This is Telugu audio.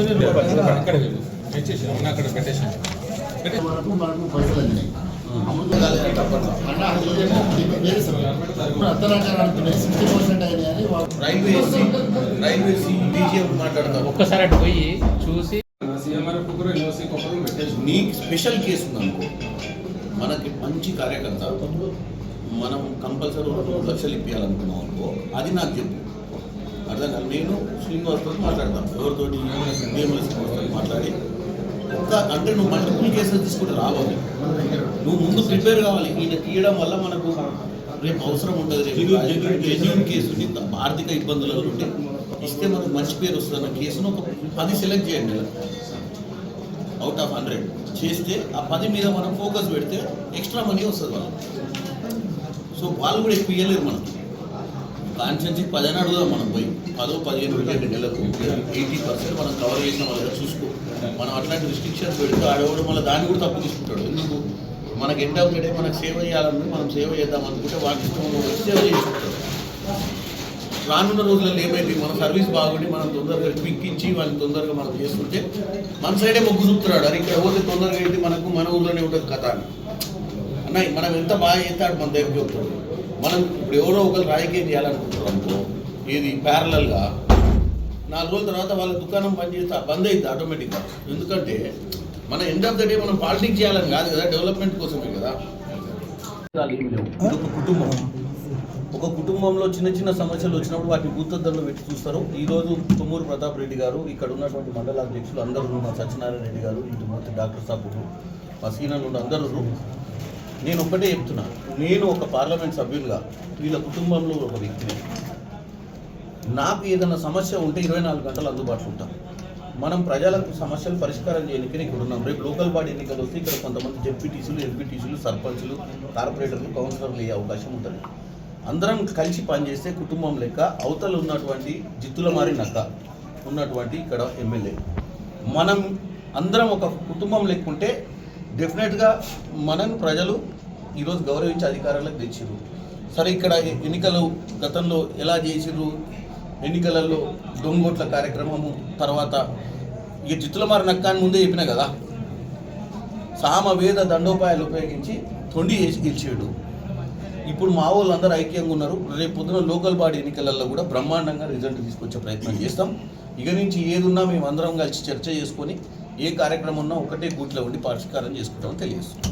అక్కడ ఏరి ఇట్లా వరకు మనకు పైసలు అందినాయి పర్సెంట్ వాళ్ళు రైల్వేసి రైల్వేసి ఒక్కసారి అటు పోయి చూసి నీకు స్పెషల్ కేసు ఉందనుకో. మనకి మంచి కార్యకర్త. మనం కంపల్సరీ ఒక లక్షలు ఇప్పించాలనుకున్నాం అనుకో. అది నాకు చెప్పు. అర్థం కాదు. నేను శ్రీనివాస్తో మాట్లాడతాను. ఎవరితోటి వేముల శ్రీనివాస్తో మాట్లాడి ఒక్క అంటే నువ్వు మల్టిపుల్ కేసెస్ తీసుకుంటే రావాలి. నువ్వు ముందు ప్రిపేర్ కావాలి. ఈయన తీయడం వల్ల మనకు రేపు అవసరం ఉంటుంది రేపు జెన్యున్ కేసు ఆర్థిక ఇబ్బందులలో ఉంటే ఇస్తే మనకు మంచి పేరు వస్తుంది అన్న కేసును ఒక పది సెలెక్ట్ చేయండి. అవుట్ ఆఫ్ హండ్రెడ్ చేస్తే ఆ పది మీద మనం ఫోకస్ పెడితే ఎక్స్ట్రా మనీ వస్తుంది వాళ్ళకి. సో వాళ్ళు కూడా ఎక్కువ ఇవ్వలేరు మనం కాన్స్టెన్సీ పదిహేను అడుగుదాం మనం పోయి. పదో పదిహేను రెండు నెలకు. ఎయిటీ పర్సెంట్ మనం కవర్ చేసిన వాళ్ళకి చూసుకో. మనం అట్లాంటి రిస్ట్రిక్షన్స్ పెడితే ఆడవాడు మళ్ళీ దాన్ని కూడా తప్పు తీసుకుంటాడు. ఎందుకు? మనకి ఎండ్ ఆఫ్ ద డే మనకు సేవ చేయాలని మనం సేవ చేద్దాం అనుకుంటే వాటి ఇష్టం సేవ చేసుకుంటాడు. రానున్న రోజులలో ఏమైంది మన సర్వీస్ బాగుండి మనం తొందరగా క్విక్ ఇచ్చి వాళ్ళని తొందరగా మనం చేస్తుంటే మన సైడే మొగ్గు చూపుతున్నాడు. అని ఇక్కడ పోతే తొందరగా ఏంటి? మనకు మన ఊర్లోనే ఉంటుంది కథ అని. మనం ఎంత బాగా చేస్తాడు మన దగ్గరికి వస్తాడు. మనం ఇప్పుడు ఎవరో ఒకరు రాజకీయం చేయాలనుకుంటారు అనుకో ఇది ప్యారలల్గా నాలుగు రోజుల తర్వాత వాళ్ళ దుకాణం పనిచేస్తే బంద్ అయింది ఆటోమేటిక్గా ఎందుకంటే మన ఎండ్ ఆఫ్ ద డే మనం పాలిటిక్స్ చేయాలని కాదు కదా డెవలప్మెంట్ కోసమే కదా. ఒక కుటుంబం. ఒక కుటుంబంలో చిన్న చిన్న సమస్యలు వచ్చినప్పుడు వాటిని భూతద్దంలో పెట్టి చూస్తారు. ఈరోజు తుమ్మూరు ప్రతాప్ రెడ్డి గారు ఇక్కడ ఉన్నటువంటి మండల అధ్యక్షులు అందరూ మా సత్యనారాయణ రెడ్డి గారు ఇటు మూర్తి డాక్టర్ సాబ్ మా సీనియర్లు ఉన్న అందరూ నేను ఒక్కటే చెప్తున్నా. నేను ఒక పార్లమెంట్ సభ్యునిగా వీళ్ళ కుటుంబంలో ఒక వ్యక్తిని. నాకు ఏదైనా సమస్య ఉంటే ఇరవై నాలుగు గంటలు అందుబాటులో ఉంటాను మనం ప్రజలకు సమస్యలు పరిష్కారం చేయడానికి ఇక్కడ ఉన్నాం. రేపు లోకల్ బాడీ ఎన్నికలు వస్తే ఇక్కడ కొంతమంది జెడ్పీటీసీలు ఎంపీటీసీలు సర్పంచ్లు కార్పొరేటర్లు కౌన్సిలర్లు అయ్యే అవకాశం ఉంటుంది. అందరం కలిసి పనిచేస్తే కుటుంబం లెక్క అవతల ఉన్నటువంటి జిత్తుల మారి నక్క ఉన్నటువంటి ఇక్కడ ఎమ్మెల్యే. మనం అందరం ఒక కుటుంబం లెక్క ఉంటే డెఫినెట్గా మనం ప్రజలు ఈరోజు గౌరవించి అధికారాలకు తెచ్చిర్రు. సరే ఇక్కడ ఎన్నికలు గతంలో ఎలా చేసిర్రు? ఎన్నికలలో దొంగోట్ల కార్యక్రమము తర్వాత ఇక జిత్తుల మారి నక్క అని ముందే చెప్పిన కదా సామవేద దండోపాయాలు ఉపయోగించి తొండి చేసి గెలిచాడు ఇప్పుడు మా వాళ్ళందరూ ఐక్యంగా ఉన్నారు. రేపు పొద్దున లోకల్ బాడీ ఎన్నికలలో కూడా బ్రహ్మాండంగా రిజల్ట్ తీసుకొచ్చే ప్రయత్నం చేస్తాం. ఇక నుంచి ఏదున్నా మేము అందరం కలిసి చర్చ చేసుకొని ఏ కార్యక్రమం ఉన్నా ఒకటే గూట్లో ఉండి పరిష్కారం చేసుకుంటామని తెలియజేస్తుంది